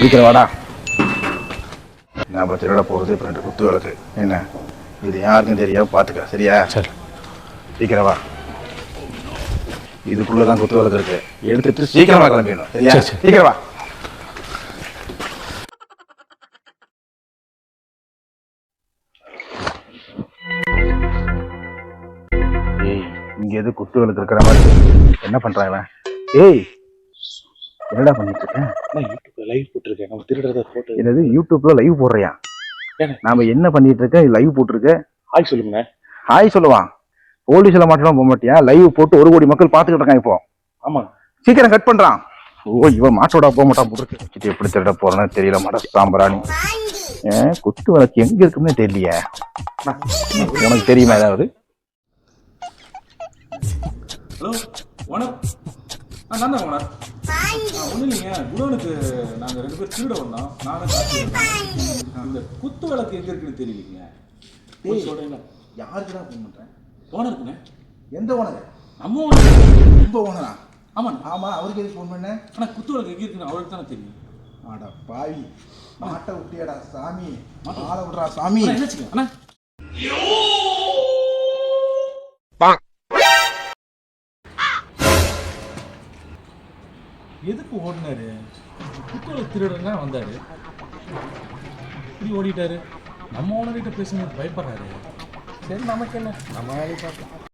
சீக்கிரம் வாடா. திருட போகிறது இப்போ ரெண்டு குத்து விளக்கு என்ன? இது யாருக்கும் தெரியாம பார்த்துக்க சரியா? சரி. சீக்கிரம் வா. இதுக்குள்ள தான் குத்து விளக்கு இருக்கு. எடுத்துட்டு சீக்கிரமா கிளம்பிடணும் சரியா? சரி, சரி. சீக்கிரம் வா. ஏய் இங்க எது குத்து விளக்கு இருக்கிற மாதிரி என்ன இவன்? ஏய் என்னடா பண்ணிட்டு இருக்க நான் யூடியூப்ல லைவ் போட்டிருக்கேன். நம்ம திருடுறத போட்டு என்னது யூடியூப்ல லைவ் போடுறியா? நாம என்ன பண்ணிட்டு இருக்க லைவ் போட்டிருக்க ஹாய் சொல்லுங்கண்ணே ஹாய் சொல்லுவான் போலீஸ்ல மாட்டலாம் போக மாட்டியா? லைவ் போட்டு ஒரு கோடி மக்கள் பார்த்துக்கிட்டு இருக்காங்க இப்போ. ஆமாங்க. சீக்கிரம் கட் பண்றான். ஓ இவன் மாட்டோட போக மாட்டான் இது எப்படி திருட போறேன்னு தெரியல மட சாம்பிராணி. ஏன் குத்து விளக்கு எங்க இருக்குன்னு தெரியலையே. உனக்கு தெரியுமா ஏதாவது? ஹலோ ஓனர் நான் தான் ஓனர் ஒன்றும் இல்லைங்க. குடோனுக்கு நாங்கள் ரெண்டு பேர் திருட வந்தோம். நானும். அந்த குத்து விளக்கு எங்கே இருக்குன்னு தெரியலீங்க. டேய். சொல்கிறீங்களா யாருக்கு தான் ஃபோன் பண்றேன் ஓனருக்குண்ணே எந்த ஓனர் நம்ம ஓனர் ரொம்ப ஓனரா ஆமாண்ணா. ஆமா அவருக்கு எதுக்கு ஃபோன் பண்ண? ஆனால் குத்து விளக்கு எங்கே இருக்குன்னு அவருக்கு தானே தெரியும். ஆடா பாவி. மாட்டை விட்டியாடா சாமி. ஆளை விடுறா சாமி. அண்ணா எதுக்கு ஓடினாரு? குத்தோல திருடனா வந்தாரு. இப்படி ஓடிட்டாரு. நம்ம ஓனர்கிட்ட பேசும்போது பயப்படுறாரு. சரி நமக்கு என்ன? நம்ம வேலையை பார்க்கலாம்